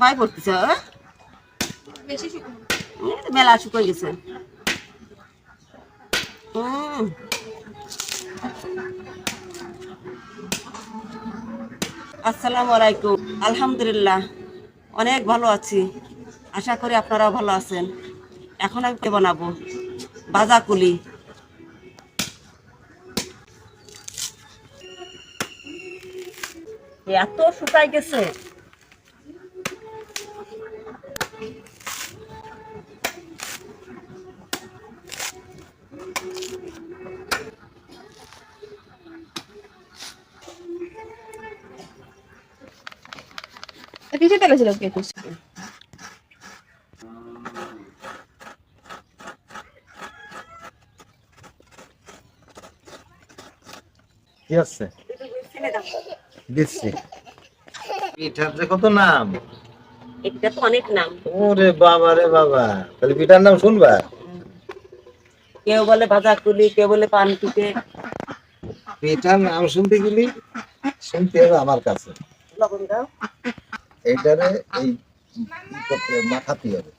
পাই পড়তেছে হ্যাঁ? মেলা শুকিয়ে গেছে। উম। আসসালামু আলাইকুম। আলহামদুলিল্লাহ অনেক ভালো আছি। আশা করি আপনারাও ভালো আছেন। এখন আমি বানাবো? বাজা কুলি এত শুকাই গেছে। কিসে তেলে ছিল কে করছে কি আছে? দিচ্ছি। পিঠার যে কত নাম? এটা তো অনেক নাম। ওরে বাবা রে বাবা তাহলে পিঠার নাম শুনবা? কেউ বলে ভাজা কুলি কেউ বলে পান পিঠে পিঠার নাম শুনতে গেলি শুনতে হবে আমার কাছে। লবণ দাও। এইটারে এই করতে মাখাতে হবে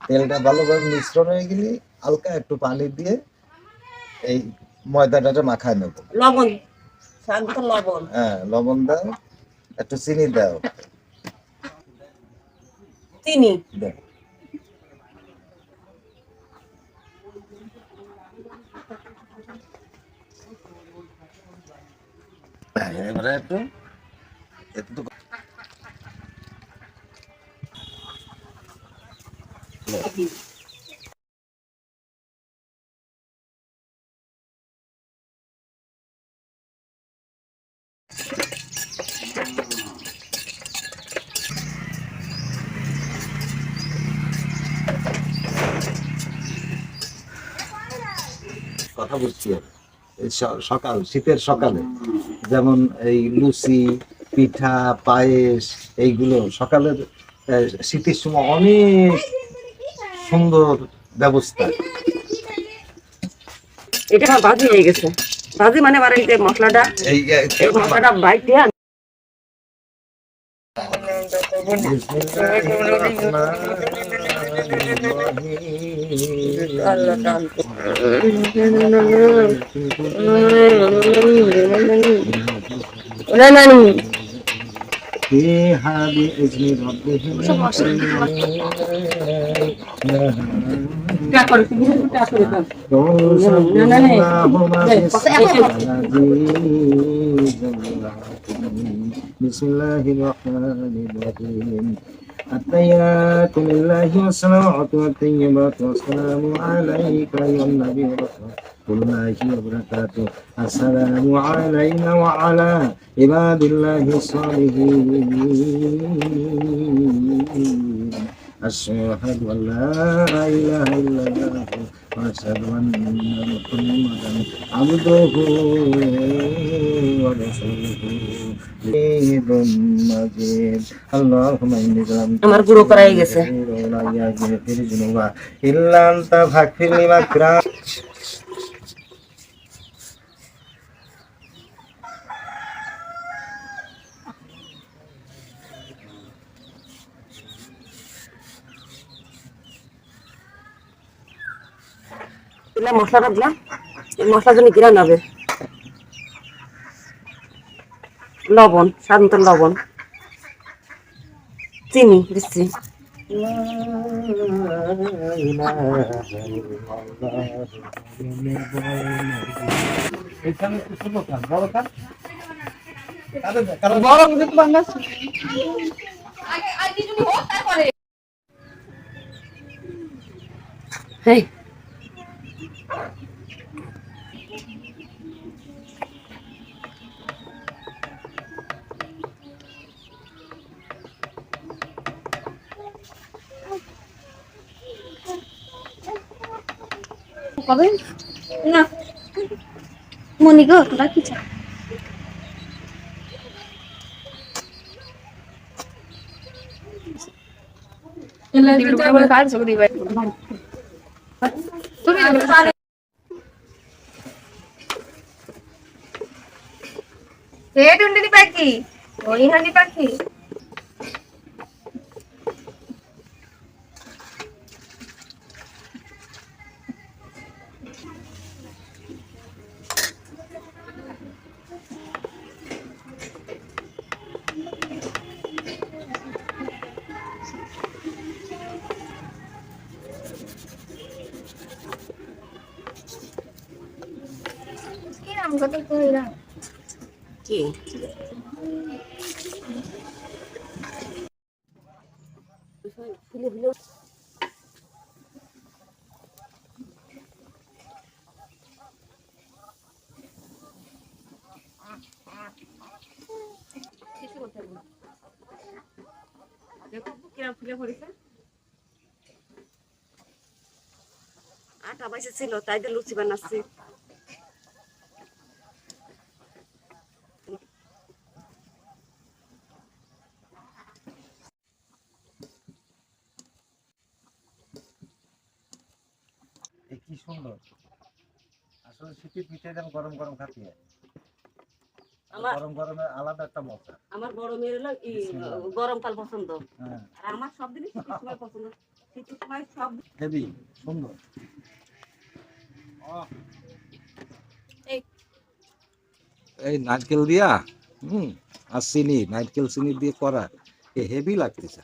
তেলটা ভালোভাবে মিশ্রণ হয়ে গেলি হালকা একটু পানি দিয়ে এই ময়দাটাতে মাখায় নেব। লবণ শান্ত লবণ। হ্যাঁ লবণ দাও একটু চিনি দাও। চিনি দাও হ্যাঁ, এবারে একটু একটু তো কথা বলছি সকাল শীতের সকালে। যেমন এই লুচি পিঠা পায়েস এইগুলো সকালের শীতের সময় অনেক সুন্দর ব্যবস্থা। এটা বাজি হয়ে গেছে। ভাজি মানে মশলাটা এই মশলাটা বাইক না فيها بإذن ربهم بسم الله الرحمن الرحيم التحيات لله والصلوات والطيبات والسلام عليك أيها النبي ورحمة الله وبركاته السلام علينا وعلى عباد الله الصالحين أشهد أن لا إله إلا الله وأشهد أن محمدا عبده ورسوله حميد مجيد اللهم إني ظلمت আমার গুঁড়ো করাই গেছে ولا يغفر الذنوب إلا দিলাম মশলাটা দিলাম এই মশলা জন্য গিরা নেবে। লবণ স্বাদ মতো লবণ। চিনি দিচ্ছি। আগে কবে? না। মনি গো তোরা কি চাও তুমি হে টুনটুনি পাখি ওই হানি পাখি। কি? ফুলে ফুলে আটা বাইসে ছিল তাই দিয়ে লুচি বানাচ্ছি। কি সুন্দর। আসলে শীতের পিঠে যেন গরম গরম খাতে গরম গরমে আলাদা একটা মজা। আমার হলো গরমকাল পছন্দ। হ্যাঁ। আর আমার সব দিনই শীতের সময় পছন্দ। শীতের সময় সব হেভি সুন্দর। এই। এই নারকেল দিয়া হুম আর চিনি নারকেল চিনি দিয়ে করা এ হেভি লাগতেছে।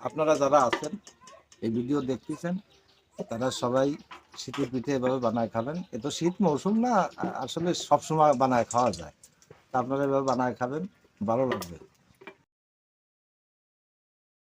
আপনারা যারা আছেন এই ভিডিও দেখতেছেন তারা সবাই শীতের পিঠে এভাবে বানায় খাবেন। এ তো শীত মৌসুম না আসলে সবসময় বানায় খাওয়া যায়। আপনারা এভাবে বানায় খাবেন, ভালো লাগবে।